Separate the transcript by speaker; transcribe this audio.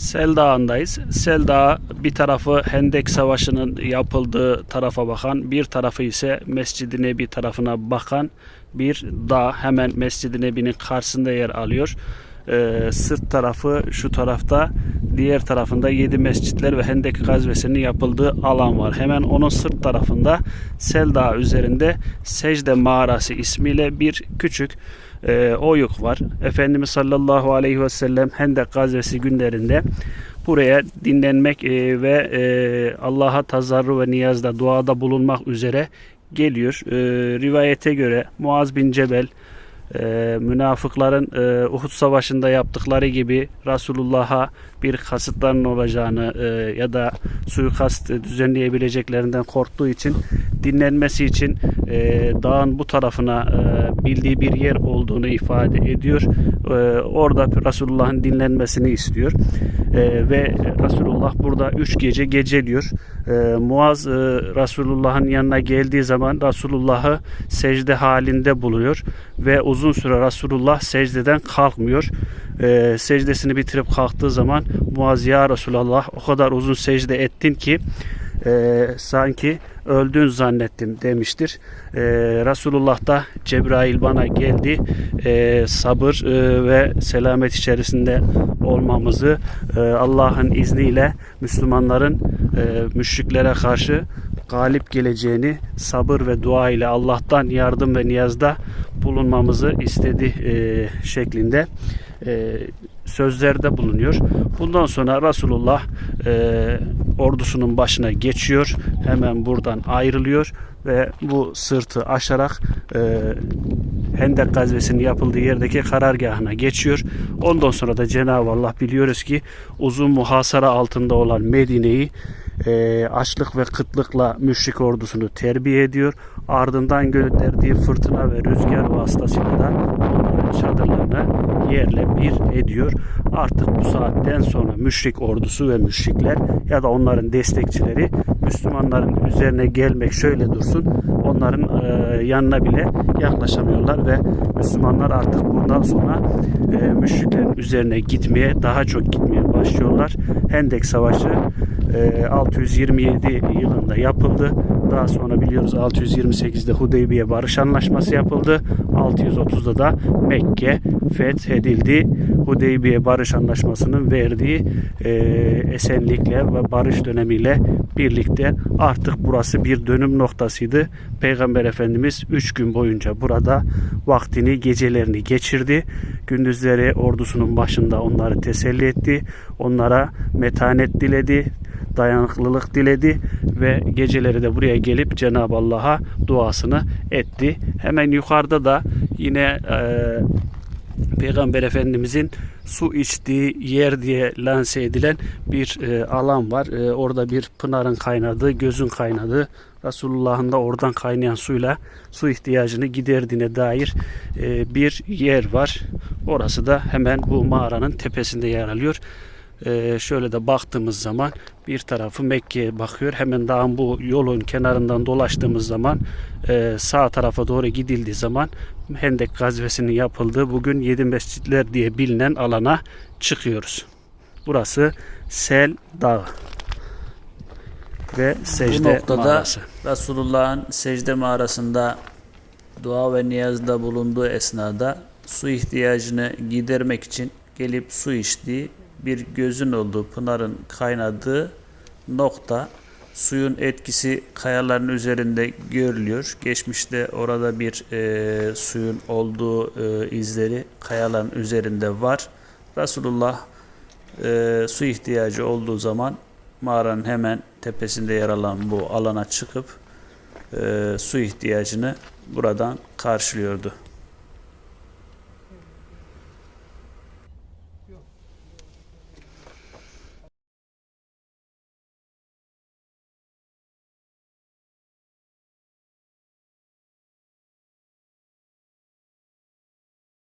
Speaker 1: Sel Dağı'ndayız. Sel Dağı bir tarafı Hendek Savaşı'nın yapıldığı tarafa bakan, bir tarafı ise Mescid-i Nebi tarafına bakan bir dağ. Hemen Mescid-i Nebi'nin karşısında yer alıyor. Ee, sırt tarafı şu tarafta, diğer tarafında 7 mescitler ve Hendek gazvesinin yapıldığı alan var. Hemen onun sırt tarafında Sel Dağı üzerinde Secde Mağarası ismiyle bir küçük e, oyuk var. Efendimiz sallallahu aleyhi ve sellem Hendek gazvesi günlerinde buraya dinlenmek e, ve e, Allah'a tazarru ve niyazda duada bulunmak üzere geliyor. E, rivayete göre Muaz bin Cebel e, münafıkların e, Uhud Savaşı'nda yaptıkları gibi Resulullah'a bir kasıtlarının olacağını e, ya da suikast düzenleyebileceklerinden korktuğu için dinlenmesi için e, dağın bu tarafına e, bildiği bir yer olduğunu ifade ediyor. E, orada Resulullah'ın dinlenmesini istiyor. E, ve Resulullah burada üç gece geceliyor. E, Muaz e, Resulullah'ın yanına geldiği zaman Resulullah'ı secde halinde buluyor ve uzun süre Resulullah secdeden kalkmıyor. E, secdesini bitirip kalktığı zaman Muaz ya Resulallah o kadar uzun secde ettin ki e, sanki öldün zannettim demiştir. E, Resulullah da Cebrail bana geldi e, sabır e, ve selamet içerisinde olmamızı e, Allah'ın izniyle Müslümanların e, müşriklere karşı galip geleceğini sabır ve dua ile Allah'tan yardım ve niyazda bulunmamızı istedi e, şeklinde e, sözlerde bulunuyor. Bundan sonra Resulullah e, ordusunun başına geçiyor. Hemen buradan ayrılıyor ve bu sırtı aşarak e, Hendek gazvesinin yapıldığı yerdeki karargahına geçiyor. Ondan sonra da Cenab-ı Allah biliyoruz ki uzun muhasara altında olan Medine'yi e, açlık ve kıtlıkla müşrik ordusunu terbiye ediyor. Ardından gönderdiği fırtına ve rüzgar vasıtasıyla da onların çadırlarını yerle bir ediyor. Artık bu saatten sonra müşrik ordusu ve müşrikler ya da onların destekçileri Müslümanların üzerine gelmek şöyle dursun onların e, yanına bile yaklaşamıyorlar ve Müslümanlar artık bundan sonra e, müşriklerin üzerine gitmeye daha çok gitmeye başlıyorlar. Hendek Savaşı e, 627 yılında yapıldı. Daha sonra biliyoruz 628'de Hudeybiye Barış Anlaşması yapıldı. 630'da da Mekke fethedildi. Hudeybiye Barış Anlaşması'nın verdiği e, esenlikle ve barış dönemiyle birlikte artık burası bir dönüm noktasıydı. Peygamber Efendimiz 3 gün boyunca burada vaktini, gecelerini geçirdi. Gündüzleri ordusunun başında onları teselli etti. Onlara metanet diledi, dayanıklılık diledi ve geceleri de buraya gelip Cenab-ı Allah'a duasını etti. Hemen yukarıda da yine e, Peygamber Efendimizin su içtiği yer diye lanse edilen bir e, alan var. E, orada bir pınarın kaynadığı, gözün kaynadığı, Resulullah'ın da oradan kaynayan suyla su ihtiyacını giderdiğine dair e, bir yer var. Orası da hemen bu mağaranın tepesinde yer alıyor. Ee, şöyle de baktığımız zaman bir tarafı Mekke'ye bakıyor. Hemen dağın bu yolun kenarından dolaştığımız zaman e, sağ tarafa doğru gidildiği zaman Hendek gazvesinin yapıldığı bugün yedi mescitler diye bilinen alana çıkıyoruz. Burası Sel Dağı ve secde
Speaker 2: Bu noktada
Speaker 1: mağarası.
Speaker 2: Resulullah'ın secde mağarasında dua ve niyazda bulunduğu esnada su ihtiyacını gidermek için gelip su içtiği bir gözün olduğu, pınarın kaynadığı nokta suyun etkisi kayaların üzerinde görülüyor. Geçmişte orada bir e, suyun olduğu e, izleri kayaların üzerinde var. Resulullah e, su ihtiyacı olduğu zaman mağaranın hemen tepesinde yer alan bu alana çıkıp e, su ihtiyacını buradan karşılıyordu.